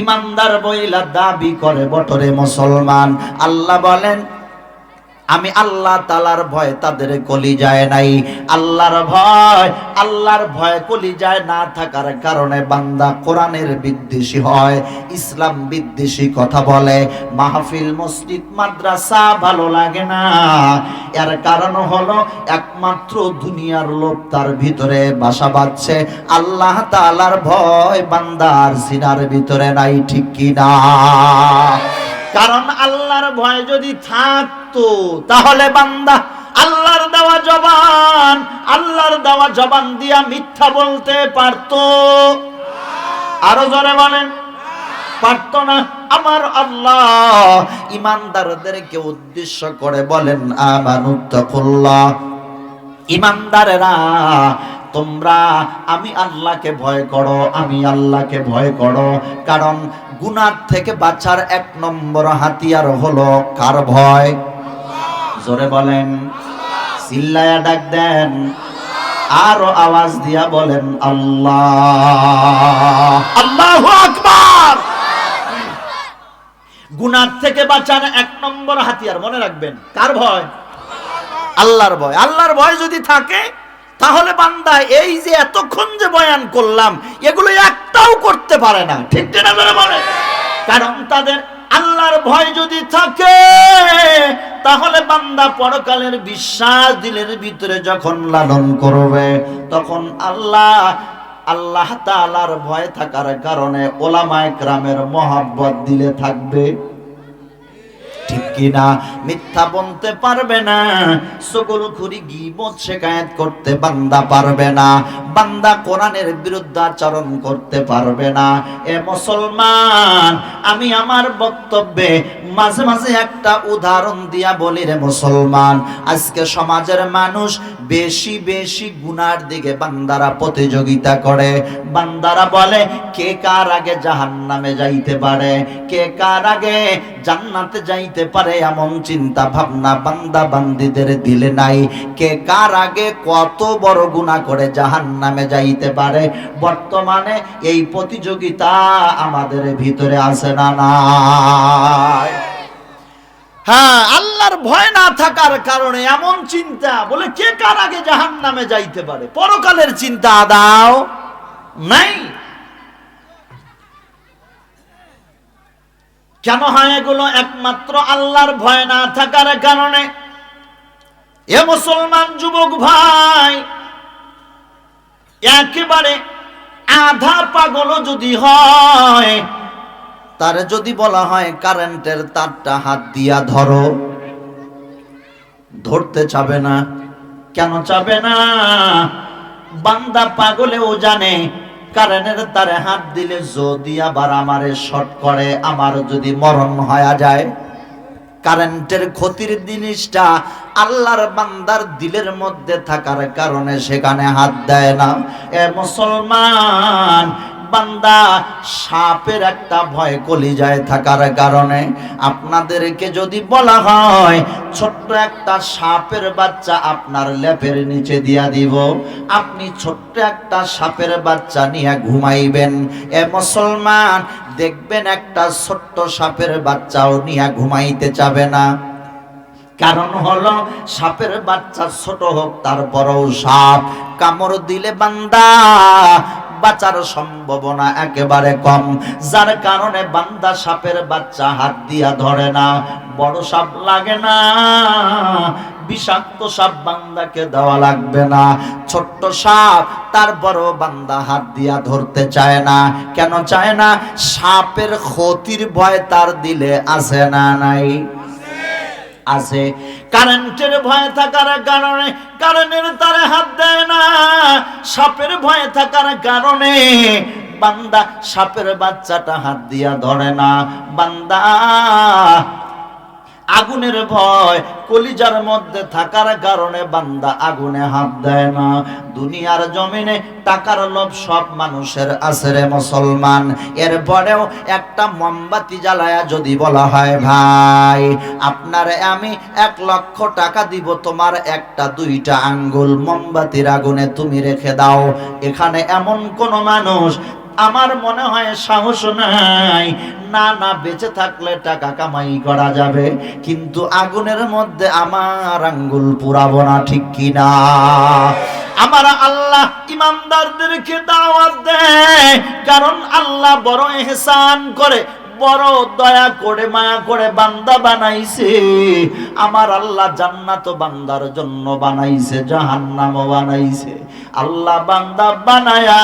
ইমানদার বইলা দাবি করে বটরে মুসলমান। আল্লাহ বলেন আমি আল্লাহ তালার ভয় তাদের কলি যায় নাই। আল্লাহর ভয় আল্লাহর ভয় কলি যায় না থাকার কারণে বান্দা কোরআনের বিদ্বেষী হয়, ইসলাম বিদ্বেষী কথা বলে। মাহফিল, মসজিদ, মাদ্রাসা ভালো লাগে না। এর কারণ হলো একমাত্র দুনিয়ার লোভ তার ভিতরে বাসা বাঁধছে। আল্লাহ তালার ভয় বান্দার সিনার ভিতরে নাই, ঠিক কি না কারণ আল্লাহর ভয় যদি থাকতো, তাহলে বান্দা আল্লাহর দেওয়া জবান, আল্লাহর দেওয়া জবান দিয়া মিথ্যা বলতে পারতো। আরও জোরে বলেন। পারতো না। আমার আল্লাহ ইমানদারদেরকে উদ্দেশ্য করে বলেন, আমানুত্তাকুল্লাহ। ইমানদারেরা তোমরা আমি আল্লাহকে ভয় করো আমি আল্লাহকে ভয় করো। কারণ গুনার থেকে বাঁচার এক নম্বর হাতিয়ার হলো কার ভয়? জোরে বলেন। চিল্লায়া ডাক দেন। আরও আওয়াজ দিয়া বলেন আল্লাহ। আল্লাহু আকবার! গুনার থেকে বাঁচার এক নম্বর হাতিয়ার মনে রাখবেন কার ভয়? আল্লাহর ভয়। আল্লাহর ভয় যদি থাকে তাহলে বান্দা, এই যে এতক্ষণ যে বয়ান করলাম, এগুলো একটাও করতে পারে না। ঠিক না বলে? কারণ তাদের আল্লাহর ভয় যদি থাকে, তাহলে বান্দা পরকালের বিশ্বাস দিলের ভিতরে যখন লালন করবে, তখন আল্লাহ আল্লাহ তাআলার ভয় থাকার কারণে ওলামায় গ্রামের মহাব্বত দিলে থাকবে। কিনা? মিথ্যা বলতে পারবে না। সকল খুরি গিবত শেখায়ত করতে বান্দা পারবে না। বান্দা কোরআনের বিরুদ্ধে আচরণ করতে পারবে না। এ মুসলমান, আমি আমার বক্তব্যে মাঝে মাঝে একটা উদাহরণ দিয়া বলি রে মুসলমান, আজকে সমাজের মানুষ বেশি বেশি গুনার দিকে বান্দারা প্রতিযোগিতা করে। বান্দারা বলে, কে কার আগে জাহান্নামে যাইতে পারে? কে কার আগে জান্নাতে যাইতে পারে এমন চিন্তা ভাবনা বান্দা বান্দিদের দিলে নাই। কে কার আগে কত বড় গুনাহ করে জাহান্নামে যাইতে পারে? বর্তমানে এই প্রতিযোগিতা আমাদের ভিতরে আছে না নাই? হ্যাঁ আল্লাহর ভয় না থাকার কারণে এমন চিন্তা বলে কে কার আগে জাহান নামে যাইতে পারে? পরকালের চিন্তা আদাও নাই। কেন হয় এগুলো? একমাত্র আল্লাহর ভয় না থাকার কারণে। এ মুসলমান যুবক ভাই, একেবারে আধা পাগল যদি হয় তার যদি বলা হয়, কারেন্টের তারটা হাত দিয়া ধরো। ধরতে চাবে না। কেন চাবে না? বান্দা পাগলেও জানে, কারেন্টের তারে হাত দিলে যদি আবার আমারে শর্ট করে, আমার যদি মরণ হয়ে যায়। কারেন্টের ক্ষতির জিনিসটা আল্লাহর বান্দার দিলের মধ্যে থাকার কারণে সেখানে হাত দেয় না। এ মুসলমান বান্দা, সাপের একটা ভয় কলিজায় থাকার কারণে আপনাদেরকে যদি বলা হয়, ছোট্ট একটা সাপের বাচ্চা আপনার লেপের নিচে দিয়া দিব। আপনি ছোট্ট একটা সাপের বাচ্চা নিয়ে ঘুমাইবেন। এ মুসলমান, দেখবেন একটা ছোট্ট সাপের বাচ্চাও নিয়ে ঘুমাইতে চাবে না। কারণ হলো, সাপের বাচ্চা ছোট হোক, তারপরও সাপ কামড় দিলে বান্দা বাঁচার সম্ভাবনা একেবারে কম। যার কারণে বান্দা সাপের বাচ্চা হাত দিয়া ধরে না। বড় সাপ লাগে না। বিষাক্ত সাপ বান্দাকে দেওয়া লাগবে না। ছোট্ট সাপ তার বড় বান্দা হাত দিয়া ধরতে চায় না। কেন চায় না? সাপের ক্ষতির ভয় তার দিলে আছে না নাই। আছে। কারেন্টের ভয় থাকার কারণে কারেন্টের তারে হাত দেয় না। সাপের ভয় থাকার কারণে বান্দা সাপের বাচ্চাটা হাত দিয়া ধরে না। বান্দা আগুনের ভয়, কলিজার মধ্যে থাকার কারণে বান্দা আগুনে হাত দেয় না। দুনিয়ার জমিনে টাকার লোভ সব মানুষের আছে রে মুসলমান। এরপরেও একটা মোমবাতি জ্বালায়া যদি বলা হয়, ভাই, আপনারে আমি এক লক্ষ টাকা দিব, তোমার একটা, দুইটা আঙ্গুল মোমবাতির আগুনে তুমি রেখে দাও। এখানে এমন কোন মানুষ আমার মনে হয় সাহস নাই। না না, বেঁচে থাকলে টাকা কামাই করা যাবে, কিন্তু আগুনের মধ্যে আমার আঙ্গুল পুরাবো না, ঠিক কিনা আমার আল্লাহ ইমানদারদেরকে দাওয়াত দেয়, কারণ আল্লাহ বড় এহসান করে। বড় দয়া করে মায়া করে বান্দা বানাইছে। আমার আল্লাহ জান্নাত বান্দার জন্য বানাইছে, জাহান্নামও বানাইছে। আল্লাহ বান্দা বানায়া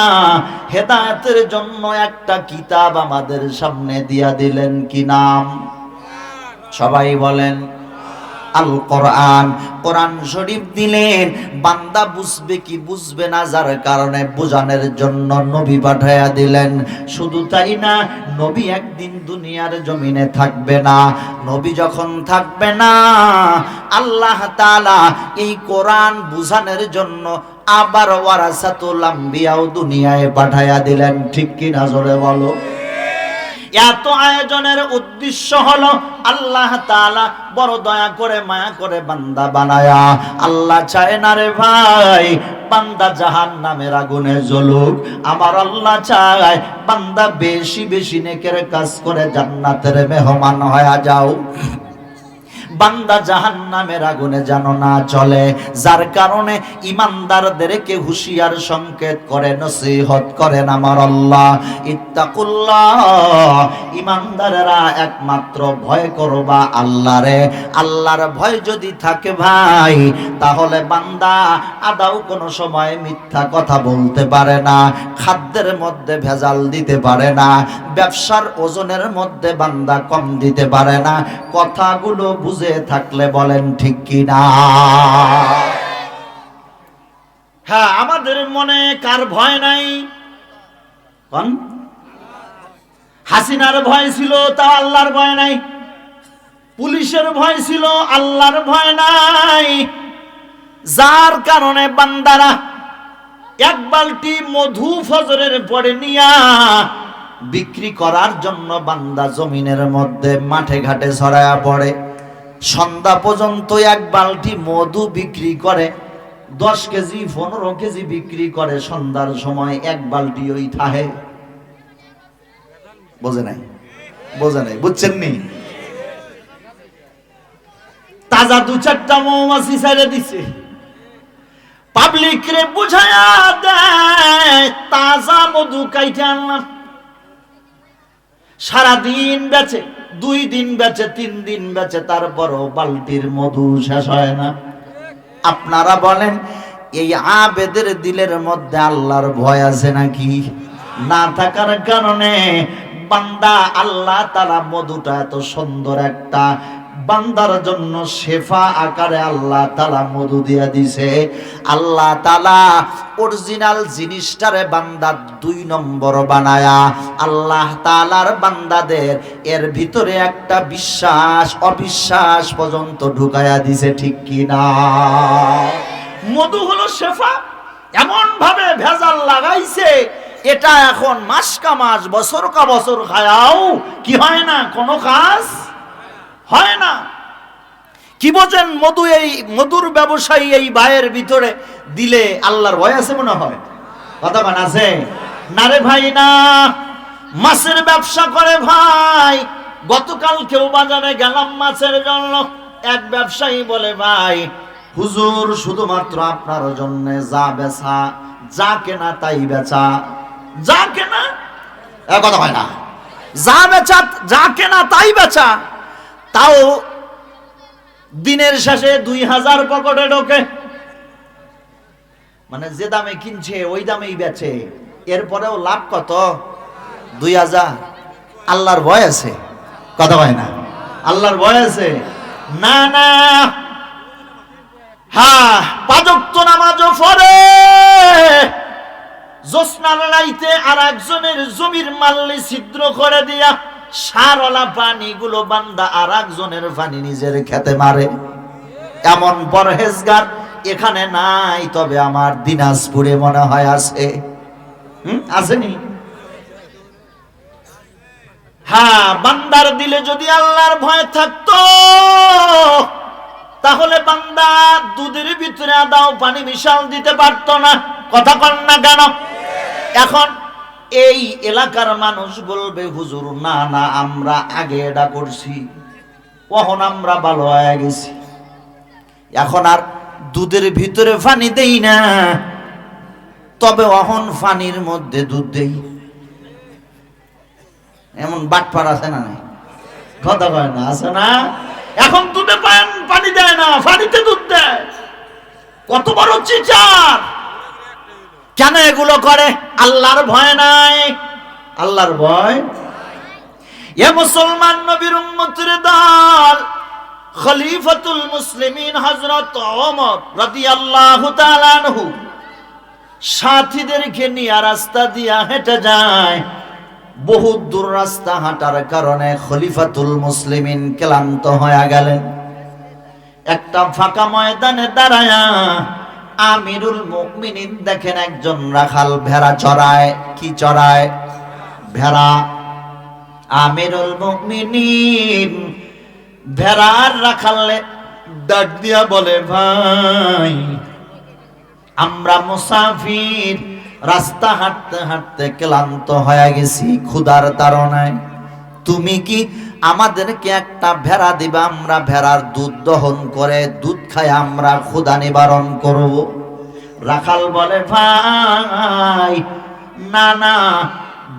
হেদায়তের জন্য একটা কিতাব আমাদের সামনে দিয়া দিলেন কি নাম? সবাই বলেন আল কোরআন কোরআন শরীফ দিলেন, বান্দা বুঝবে কি বুঝবে না, যার কারণে বোঝানোর জন্য নবী পাঠাইয়া দিলেন। শুধু তাই না, নবী একদিন দুনিয়ার জমিনে থাকবে না। নবী যখন থাকবে না, আল্লাহ তাআলা এই কোরআন বুঝানোর জন্য আবার ওয়ারাসাতুল আম্বিয়াও দুনিয়ায় পাঠাইয়া দিলেন। ঠিক কি না জোরে বলো? এত আয়োজনের উদ্দেশ্য হলো আল্লাহ তাআলা বড় দয়া করে, মায়া করে বান্দা বানায়া। আল্লাহ চায় না রে ভাই, বান্দা জাহান নামের আগুনে জ্বলুক। আমার আল্লাহ চায় বান্দা বেশি বেশি নেকের কাজ করে জান্নাতের মেহমান হয়ে যাও। বান্দা জাহান নামের আগুনে যেন না চলে, যার কারণে ইমানদারদেরকে হুশিয়ার সংকেত করে, নসিহত করেন আমার আল্লাহ। ইত্তাকুল্লাহ, ইমানদারেরা একমাত্র ভয় করবা আল্লাহরে আল্লাহর ভয় যদি থাকে ভাই, তাহলে বান্দা আদাও কোনো সময় মিথ্যা কথা বলতে পারে না, খাদ্যের মধ্যে ভেজাল দিতে পারে না, ব্যবসার ওজনের মধ্যে বান্দা কম দিতে পারে না। কথাগুলো বুঝে থাকলে বলেন, ঠিক কি না হ্যাঁ আমাদের মনে কার ভয় নাই? কোন? হাসিনার ভয় ছিল, তা আল্লাহর ভয় নাই। পুলিশের ভয় ছিল, আল্লাহর ভয় নাই। যার কারণে বান্দারা এক বালতি মধু ফজরের পরে নিয়া বিক্রি করার জন্য বান্দা জমিনের মধ্যে মাঠে ঘাটে ছড়ায়া পড়ে। সন্ধ্যা পর্যন্ত এক বালতি মধু বিক্রি করে, দশ কেজি, পনেরো কেজি বিক্রি করে, সন্ধ্যার সময় এক বালতি ওই থাহে। বোঝে নাই? বোঝে নাই? বুঝছেন নি? তাজা দু চারটা মৌমাছি ছেড়ে দিছে। পাবলিক রে বুঝায়া দেয়, তাজা মধু কাইটে আনলাম। সারাদিন বেচে দুই দিন বেচে, তিন দিন বেচে, তারপরও বালতির মধু শেষ হয় না। আপনারা বলেন, এই আবেদের দিলের মধ্যে আল্লাহর ভয় আছে নাকি? না থাকার কারণে বান্দা আল্লাহ তারা মধুটা এত সুন্দর একটা বান্দার জন্য শেফা আকারে আল্লাহ তালা মধু দিয়া দিছে। আল্লাহ তালা অরিজিনাল জিনিসটারে বান্দা দুই নম্বর বানায়া, আল্লাহ তালার বান্দাদের এর ভিতরে একটা বিশ্বাস, অবিশ্বাস পর্যন্ত ঢুকায়া দিছে, ঠিক কি না মধু হলো শেফা এমন ভাবে ভেজাল লাগাইছে, এটা এখন মাস কা মাস, বছর কা বছর খায়াও, কি হয় না কোনো কাজ? কি বোঝেন মধু এই, মধুর ব্যবসায়ী এই ভাইয়ের ভিতরে দিলে আল্লাহর ভয় আছে মনে হয়? কথা মান আছে? না রে ভাই, না। মাছের ব্যবসা করে ভাই, গতকাল কেউ বাজারে গেলাম মাছের জন্য। এক ব্যবসায়ী বলে, ভাই, হুজুর, শুধুমাত্র আপনার জন্য যা বেচা, যা কেনা তাই বেচা। যা কেনা কথা হয় না। যা বেচা, যা কেনা তাই বেচা। তাও দিনের শেষে দুই হাজার পকেটে ঢোকে। মানে যে দামে কিনছে, ওই দামেই বেচে। এরপরেও লাভ কত? দুই হাজার। আল্লাহর ভয় আছে। কথা হয় না? আল্লাহর ভয় আছে। না না। হ্যাঁ পাজক্ত নামাজও পড়ে। জোসনার রাইতে আর একজনের জমির মাল্লি ছিদ্র করে দিয়া সারলা পানিগুলো বান্দা আর একজনের পানি নিজের খেতে মারে। এমন পরহেজগার এখানে নাই, তবে আমার দিনাজপুরে মনে হয় আছে। আসেনি? হ্যাঁ বান্দার দিলে যদি আল্লাহর ভয় থাকতো, তাহলে বান্দা দুধের ভিতরে আদাও পানি মিশাল দিতে পারতো না। কথা কন না কেন? এখন এই এলাকার মানুষ বলবে, হুজুর, না না, আমরা আগে এটা করছি। কখন আমরা ভালো হয়ে গেছি? এখন আর দুধের ভিতরে পানি দেই না। তবে অহন পানির মধ্যে দুধ দেই। এমন বাটপার আছে না নাই? কথা কয় না, আছে না? এখন দুধে পান- দেয় না পানিতে দুধ দেয়। কত বড় চিচার! কেন এগুলো করে? আল্লাহর ভয় নাই। আল্লাহর ভয় এ মুসলমান নবীর উম্মতের দল, খলিফাতুল মুসলিমিন হযরত ওমর রাদিয়াল্লাহু তাআলা আনহু, সাথীদেরকে নিয়ে রাস্তা দিয়া হেঁটে যায়। বহু দূর রাস্তা হাঁটার কারণে খলিফাতুল মুসলিমিন ক্লান্ত হয়ে গেলেন। একটা ফাঁকা ময়দানে দাঁড়ায়া আমিরুল মুমিনিন দেখেন একজন রাখাল ভেড়া চড়ায়, কি চড়ায়? ভেড়া। আমিরুল মুমিনিন ভেড়ার রাখালে ডাক দিয়া বলে, ভাই, আমরা মুসাফির, রাস্তা হাঁটতে হাঁটতে ক্লান্ত হয়ে গেছি, ক্ষুধার তাড়নায়। তুমি কি আমাদেরকে একটা ভেড়া দিবা, আমরা ভেড়ার দুধ দহন করে, দুধ খাই আমরা ক্ষুদা নিবারণ করব। রাখাল বলে, ভাই, না না,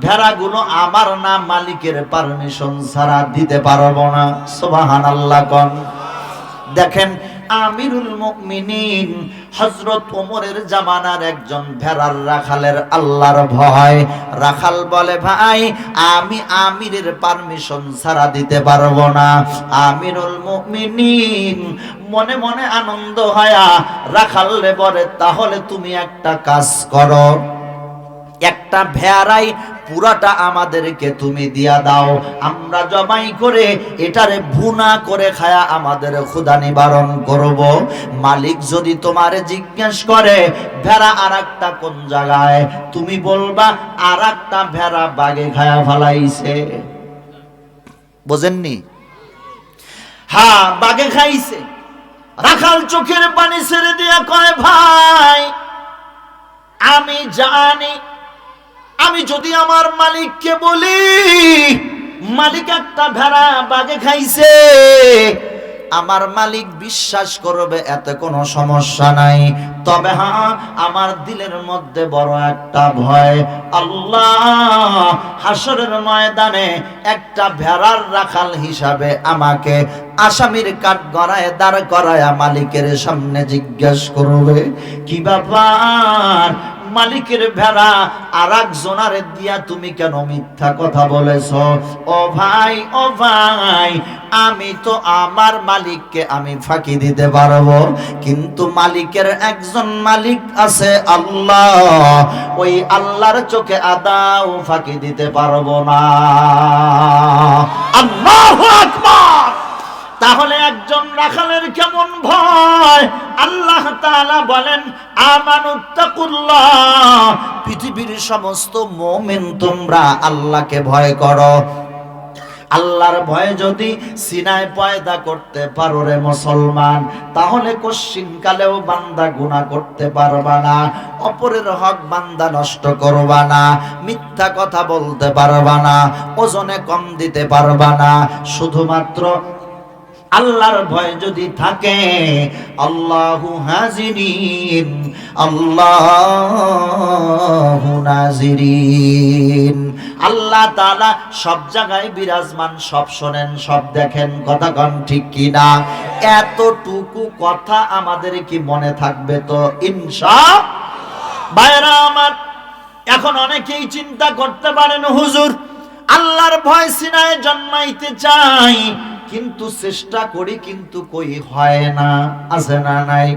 ভেড়াগুলো আমার না, মালিকের পারমিশন ছাড়া দিতে পারব না। সোবাহান আল্লাহ দেখেন আমিরুল মুমিনিন। হযরত ওমরের জামানার একজন ভেড়ার রাখালের আল্লাহর ভয়। রাখাল বলে, ভাই, আমি আমিরের পারমিশন ছাড়া দিতে পারব না। আমিরুল মুমিনিন, মনে মনে আনন্দ হয়া রাখালে বলে, তাহলে তুমি একটা কাজ করো। একটা ভেড়াই পুরাটা আমাদেরকে তুমি দিয়া দাও। আমরা জমাই করে এটারে ভুনা করে খায়া আমাদের ক্ষুধা নিবারণ করব। মালিক যদি তোমারে জিজ্ঞেস করে, ভেড়া আর একটা কোন জায়গায়? তুমি বলবা আর একটা ভেড়া বাগে খায়া ফেলাইছে। বোঝেননি? হ্যাঁ বাগে খাইছে। রাখাল চোখের পানি ছেড়ে দিয়া কয়, ভাই, আমি জানি আমি যদি আমার মালিককে বলি, মালিক একটা ভেড়া বাগে খাইছে, আমার মালিক বিশ্বাস করবে, এতে কোনো সমস্যা নাই। তবে হ্যাঁ আমার দিলের মধ্যে বড় একটা ভয়। আল্লাহ হাসরের ময়দানে একটা ভেড়ার রাখাল হিসাবে আমাকে আসামির কাঠ গড়ায় দাঁড় করায় মালিকের সামনে জিজ্ঞেস করবে, কি ব্যাপার? মালিকের ভেড়া আর একজনারে দিয়া তুমি কেন মিথ্যা কথা বলেছ? ও ভাই ও ভাই, আমি তো আমার মালিককে আমি ফাঁকি দিতে পারব। কিন্তু মালিকের একজন মালিক আছে আল্লাহ, ওই আল্লাহর চোখে আদাও ফাঁকি দিতে পারব না। আল্লাহু আকবার! তাহলে একজন রাখালের কেমন ভয়? আল্লাহ তাআলা বলেন, আমানুত্তাকুল্লাহ, পৃথিবীর সমস্ত মুমিন তোমরা আল্লাহকে ভয় করো। আল্লাহর ভয়ে যদি সিনায় পয়দা করতে পারো রে মুসলমান, তাহলে কালেও বান্দা গুনাহ করতে পারবা না, অপরের হক বান্দা নষ্ট করবা না, মিথ্যা কথা বলতে পারবা না, ওজনে কম দিতে পারবা না। শুধুমাত্র আল্লাহর ভয় যদি থাকে, আল্লাহু হাজিরিন, আল্লাহু নাজিরিন। আল্লাহ তাআলা সব জায়গায় বিরাজমান, সব শোনেন, সব দেখেন, কথা কন ঠিক কি না এতটুকু কথা আমাদের কি মনে থাকবে তো? ইনশা ভাইরা আমার, এখন অনেকেই চিন্তা করতে পারেন, হুজুর, আল্লাহর ভয় সিনায় জন্মাইতে চাই। কিন্তু চেষ্টা করি কিন্তু কই হয় না, আছে না নাই?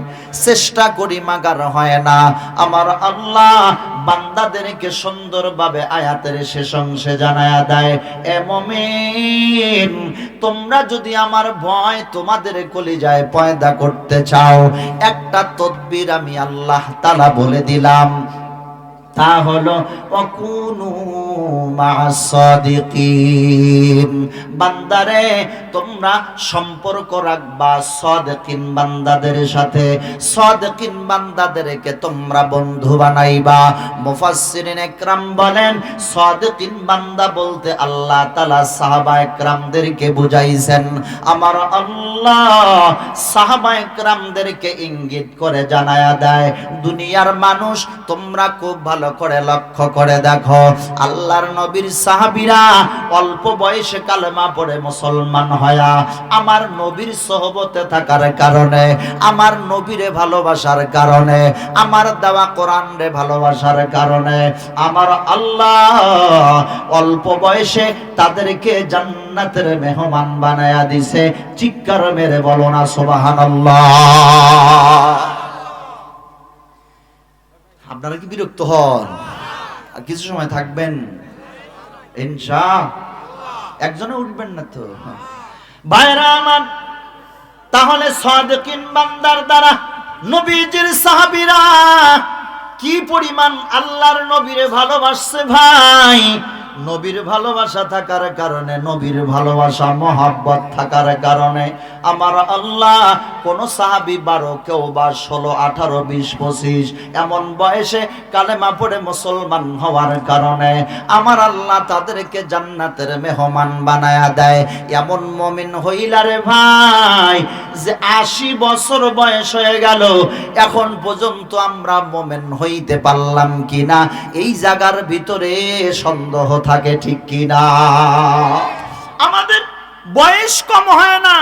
চেষ্টা করি মাগার হয় না। আমার আল্লাহ বান্দাদেরকে সুন্দরভাবে আয়াতের শেষ অংশে জানায়া দেয়, এ তোমরা যদি আমার ভয় তোমাদের কলিজায় পয়দা করতে চাও, একটা তদবির আমি আল্লাহ তালা বলে দিলাম। তা হলো বান্দারে, তোমরা সম্পর্ক রাখবা সাদিকিন বান্দাদের সাথে। সাদিকিন বান্দাদেরকে তোমরা বন্ধু বানাইবা। মুফাসসিরিন একরাম বলেন, সাদিকিন বান্দা বলতে আল্লাহ তাআলা সাহাবা একরামদেরকে বুঝাইছেন। আমার আল্লাহ সাহাবা একরামদেরকে ইঙ্গিত করে জানায়া দেয়, দুনিয়ার মানুষ তোমরা খুব ভালো করে লক্ষ্য করে দেখো, আল্লাহর নবীর সাহাবীরা অল্প বয়সে কালেমা পড়ে মুসলমান হয়া আমার নবীর সহবতে থাকার কারণে, আমার নবীরে ভালোবাসার কারণে, আমার দেওয়া কোরআন রে ভালোবাসার কারণে, আমার আল্লাহ অল্প বয়সে তাদেরকে জান্নাতের মেহমান বানায়া দিছে। চিৎকার মেরে বলো না, সুবহানাল্লাহ। আপনারা কি বিরক্ত হন? আর কিছু সময় থাকবেন? ইনশা একজনে উঠবেন না তো? ভাইরা আমার, তাহলে সাদেকিন বান্দার দ্বারা নবীজির সাহাবীরা কি পরিমাণ আল্লাহর নবীরে ভালোবাসছে ভাই? নবীর ভালোবাসা থাকার কারণে, নবীর ভালোবাসা, মহাব্বত থাকার কারণে আমার আল্লাহ কোন সাহাবি বারো, কেউ বা ষোলো, আঠারো, বিশ, পঁচিশ, এমন বয়সে কালেমা পড়ে মুসলমান হওয়ার কারণে আমার আল্লাহ তাদেরকে জান্নাতের মেহমান বানায়া দেয়। এমন মমিন হইলারে ভাই, যে আশি বছর বয়স হয়ে গেল, এখন পর্যন্ত আমরা মোমেন হইতে পারলাম কিনা? এই জায়গার ভিতরে সন্দেহ থাকে ঠিক কিনা? আমাদের বয়স কম হয় না,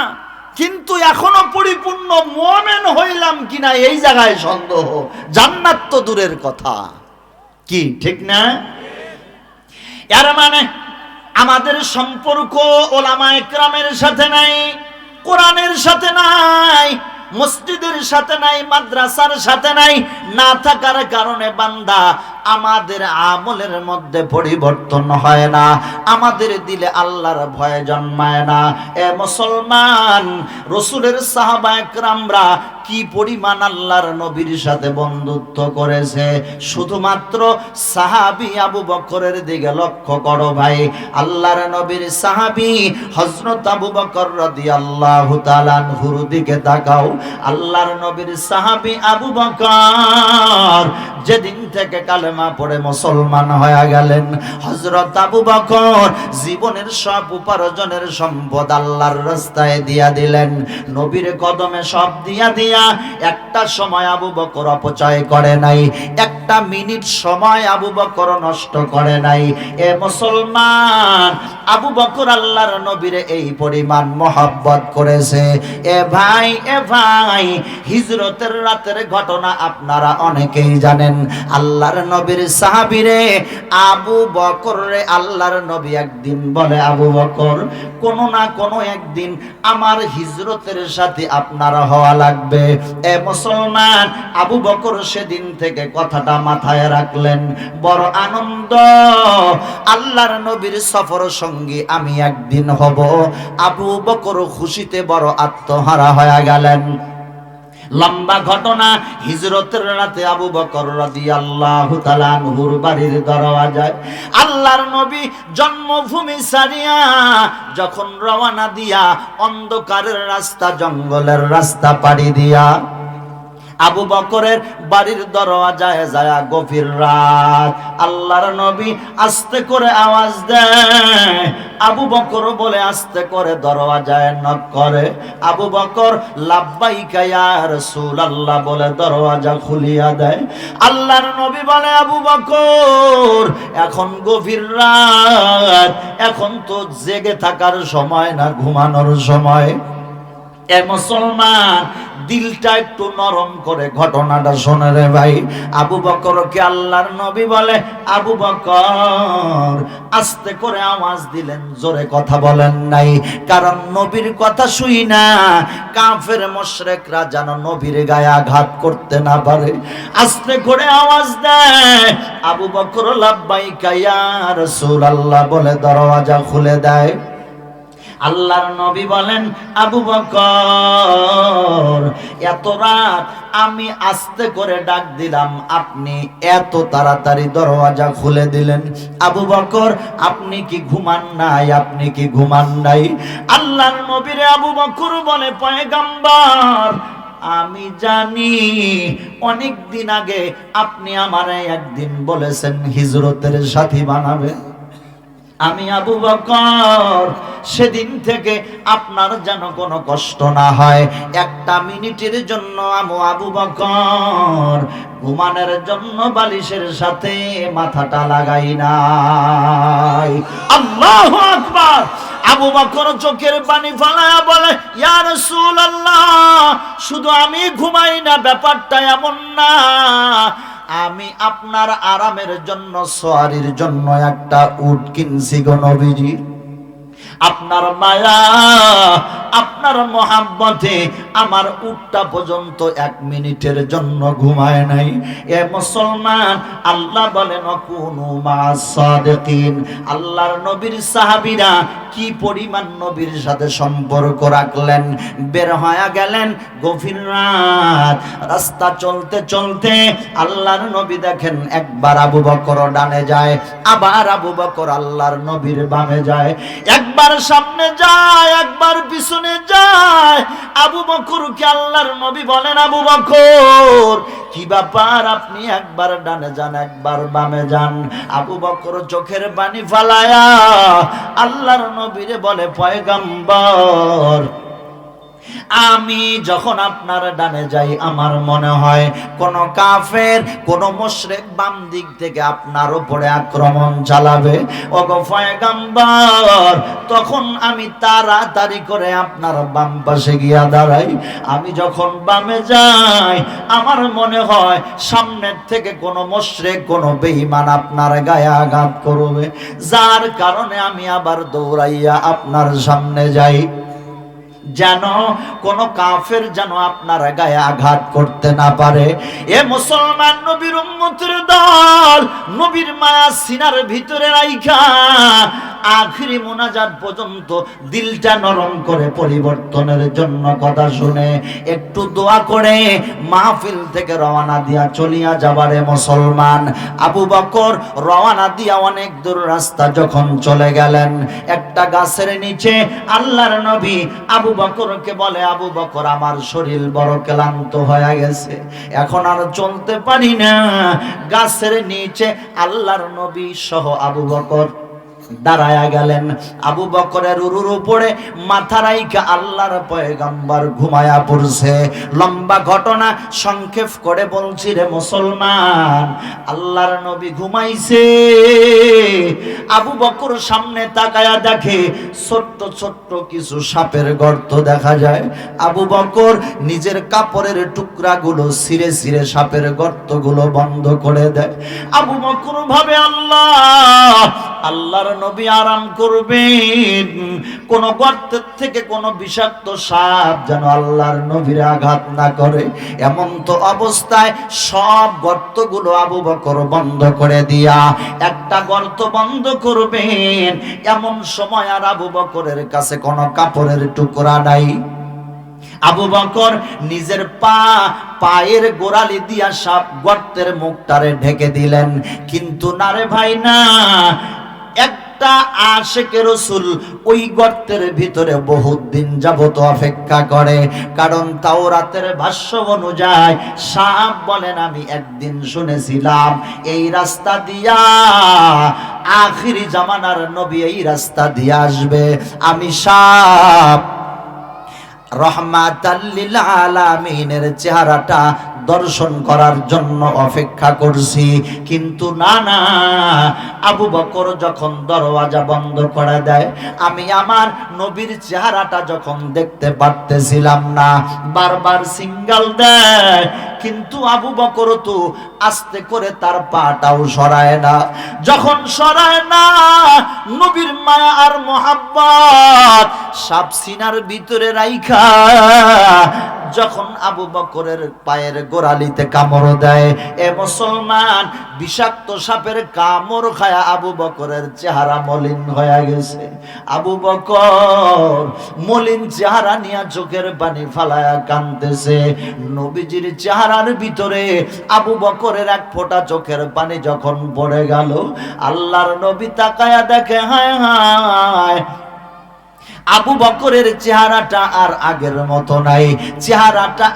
কিন্তু এখনও পরিপূর্ণ মোমেন হইলাম কিনা এই জায়গায় সন্দেহ। জান্নাত তো দূরের কথা। কি, ঠিক না? এর মানে আমাদের সম্পর্ক ওলামা একরামের সাথে নাই, কোরআনের সাথে নাই, মসজিদের সাথে নাই, মাদ্রাসার সাথে নাই, না থাকার কারণে বান্দা আমাদের আমলের মধ্যে পরিবর্তন হয় না। আমাদের দিলে আল্লাহর ভয় জন্মায় না। এ মুসলমান, রসুলের সাহাবা একরামরা কি পরিমাণ আল্লাহর নবীর সাথে বন্ধুত্ব করেছে? শুধুমাত্র সাহাবি আবু বকরের দিকে লক্ষ্য করো ভাই। আল্লাহর নবীর সাহাবি হজরত আবু বকর রাদিয়াল্লাহু তাআলা আনহুর দিকে তাকাও। আল্লাহর নবীর সাহাবি আবু বকর যেদিন থেকে কালেমা পড়ে মুসলমান হয়ে গেলেন। হজরত আবু বকর জীবনের সব উপার্জনের সম্পদ আল্লাহর রাস্তায় দিয়া দিলেন। নবীর কদমে সব দিয়া দিয়া একটা সময় আবু বকর অপচয় করে নাই, একটা মিনিট সময় আবু বকর নষ্ট করে নাই। এ মুসলমান, আবু বকর আল্লাহর নবীরে এই পরিমাণ মহব্বত করেছে। এ ভাই এ ভাই, হিজরতের রাতের ঘটনা আপনারা অনেকেই জানেন। আল্লাহর নবীর সাহাবীরে আবু বকর রে আল্লাহর নবী একদিন বলে, আবু বকর, কোন না কোনো একদিন আমার হিজরতের সাথে আপনারা হওয়া লাগবে। এ মুসলমান, আবু বকর সেদিন থেকে কথাটা মাথায় রাখলেন। বড় আনন্দ। আল্লাহর নবীর সফর সঙ্গী আমি একদিন হব। আবু বকর খুশিতে বড় আত্মহারা হয়ে গেলেন। লম্বা ঘটনা। হিজরতের রাতে আবু বকর রাদিয়াল্লাহু তাআলা আনহুর বাড়ির দরওয়াজায় আল্লাহর নবী জন্মভূমি সারিয়া যখন রওনা দিয়া অন্ধকারের রাস্তা, জঙ্গলের রাস্তা পাড়ি দিয়া আবু বকরের বাড়ির দরওয়াজায় যায় গভীর রাত। আল্লাহর নবী আস্তে করে আওয়াজ দেয়। আবু বকর বলে, আস্তে করে দরওয়াজায় নক করে। আবু বকর, লাব্বাইকা ইয়া রাসূলুল্লাহ বলে, দরওয়াজা খুলিয়া দেয়। আল্লাহর নবী বলে, আবু বকর, এখন গভীর রাত। এখন তো জেগে থাকার সময় না, ঘুমানোর সময়। এ মুসলমান, দিলটা একটু নরম করে ঘটনাটা শোনে রে ভাই। আবু আল্লাহর নবী বলে, আবু বকর, আস্তে করে আওয়াজ দিলেন, জোরে কথা বলেন নাই। কারণ নবীর কথা শুই না, কাফের মুশরিকরা যেন নবীর গায়ে আঘাত করতে না পারে। আস্তে করে আওয়াজ দেয়, আবু বকর লাব্বাইকা, ইয়া রাসূলুল্লাহ, বলে, দরওয়াজা খুলে দেয়। আল্লাহর নবী বলেন, আবু বকর, এত রাত আমি আস্তে করে ডাক দিলাম, আপনি এত তাড়াতাড়ি দরওয়াজা খুলে দিলেন। আবু বকর, আপনি কি ঘুমান নাই? আপনি কি ঘুমান নাই? আল্লাহর নবীরে আবু বকর বলে, পয়গাম্বার, আমি জানি অনেক দিন আগে আপনি আমারে একদিন বলেছেন হিজরতের সাথী বানাবেন আমি আবু বকর, সেদিন থেকে আপনার যেন কোনো কষ্ট না হয়। একটা মিনিটের জন্য আমু আবু বকর, ঘুমানোর জন্য বালিশের সাথে মাথাটা লাগাই নাই। আল্লাহু আকবার! আবু বকর চোখের পানি ফালায়া বলে, ইয়া রাসূলুল্লাহ, শুধু আমি ঘুমাই না, ব্যাপারটা এমন না। আমি আপনার আরামের জন্য সোয়ারির জন্য একটা উট কিনছি গণবিজি আপনার মায়া আপনার মহাব্বতে আমার উটটা পর্যন্ত এক মিনিটের জন্য ঘুমায় নাই। এ মুসলমান, আল্লাহ বলেন কোনো আল্লাহর নবীর সাহাবীরা কি পরিমাণ নবীর সাথে সম্পর্ক রাখলেন? বের হয়ে গেলেন গভীর রাত। রাস্তা চলতে চলতে আল্লাহর নবী দেখেন, একবার আবু বকর ডানে যায়, আবার আবু বকর আল্লাহর নবীর বামে যায়। একবার সামনে যায়, একবার পিছনে যায়। আবু বকরকে আল্লাহর নবী বলেন, আবু বকর, কি ব্যাপার? আপনি একবার ডানে যান, একবার বামে যান। আবু বকর চোখের পানি ফালায়া আল্লাহর নবীরে বলে, পয়গাম্বর আমি যখন আপনার ডানে যাই, আমার মনে হয় কোন কাফের, কোন মুশরিক বাম দিক থেকে আপনার উপরে আক্রমণ চালাবে। ওগো পয়গাম্বর, তখন আমি তাড়াতাড়ি করে আপনার বাম পাশে গিয়া দাঁড়াই। আমি যখন বামে যাই, আমার মনে হয় সামনের থেকে কোন মুশরিক, কোন বেঈমান আপনার গায়ে আঘাত করবে। যার কারণে আমি আবার দৌড়াইয়া আপনার সামনে যাই। যেন কোন কাফের যেন আপনার গায়ে আঘাত করতে না পারে। এ মুসলমান নবীর উম্মতের দল, নবীর মায়া সিনার ভিতরে রাইখা আখিরি মোনাজাত পর্যন্ত দিলটা নরম করে পরিবর্তনের জন্য কথা শুনে, একটু দোয়া করে মাহফিল থেকে রওনা দিয়া চলিয়া যাবারে মুসলমান। আবু বকর রওনা দিয়া অনেক দূর রাস্তা যখন চলে গেলেন, একটা গাছের নিচে আল্লাহর নবী আবু বকরকে বলে, আবু বকর, আমার শরীর বড় ক্লান্ত হয়ে গেছে, এখন আর চলতে পারি না। গাছের নিচে আল্লাহর নবী সহ আবু বকর দাঁড়ায়া গেলেন। আবু বকরের উরুর উপরে মাথা রাইকা আল্লাহর পয়গাম্বার ঘুমায়া পড়ছে। লম্বা ঘটনা সংক্ষেপ করে বলছি রে মুসলমান, আল্লাহর নবী ঘুমাইছে। আবু বকর সামনে তাকায়া দেখে ছোট্ট ছোট্ট কিছু সাপের গর্ত দেখা যায়। আবু বকর নিজের কাপড়ের টুকরাগুলো ছিঁড়ে ছিঁড়ে সাপের গর্তগুলো বন্ধ করে দেয়। আবু বকর ভাবে, আল্লাহ, আল্লাহর নবী আরাম করবেন। কোন গর্তের থেকে কোন বিষাক্ত সাপ যেন আল্লাহর নবীর আঘাত না করে। এমন তো অবস্থায় সব গর্তগুলো আবু বকর বন্ধ করে দিয়া একটা গর্ত বন্ধ করবেন। এমন সময় আর আবু বকরের কাছে কোনো কাপড়ের টুকরা নাই। আবু বকর নিজের পা, পায়ের গোড়ালি দিয়া সাপ গর্তের মুখটারে ঢেকে দিলেন। কিন্তু না রে ভাই না একটা আশেকে রসুল ওই গর্তের ভিতরে বহুত দিন যাবত অপেক্ষা করে। কারণ তাও রাতের ভাষ্য অনুযায়ী সাহাব বলেন, আমি একদিন শুনেছিলাম, এই রাস্তা দিয়া আখিরি জামানার নবী এই রাস্তা দিয়ে আসবে। আমি সাপ রহমাতাল্লিল আলামিনের চেহারাটা দর্শন করার জন্য অপেক্ষা করছি। কিন্তু না না, আবু বকর যখন দরওয়াজা বন্ধ করে দেয়, আমি আমার নবীর চেহারাটা যখন দেখতে পারতেছিলাম না, বারবার সিঙ্গাল দেয় কিন্তু আবু বকর তো আস্তে করে তার পাটাও সরায় না। যখন সরায় না, নবীর মায়া আর মোহাম্মত সাবসিনার ভিতরে রাইখা যখন আবু বকরের পায়ের গোড়ালিতে কামড় দেয়, এ মুসলমান বিষাক্ত সাপের কামড় খায়া আবু বকরের চেহারা মলিন হয়ে গেছে। আবু বকর মলিন চেহারা নিয়ে চোখের পানি ফালায়া কান্দতেছে নবীজির চেহারার ভিতরে আবু বকরের এক ফোঁটা চোখের পানি যখন পড়ে গেল, আল্লাহর নবী তাকায়া দেখে, হায় হায় আবু বকরের চেহারাটা আর আগের মতো নাই। চেহারাটা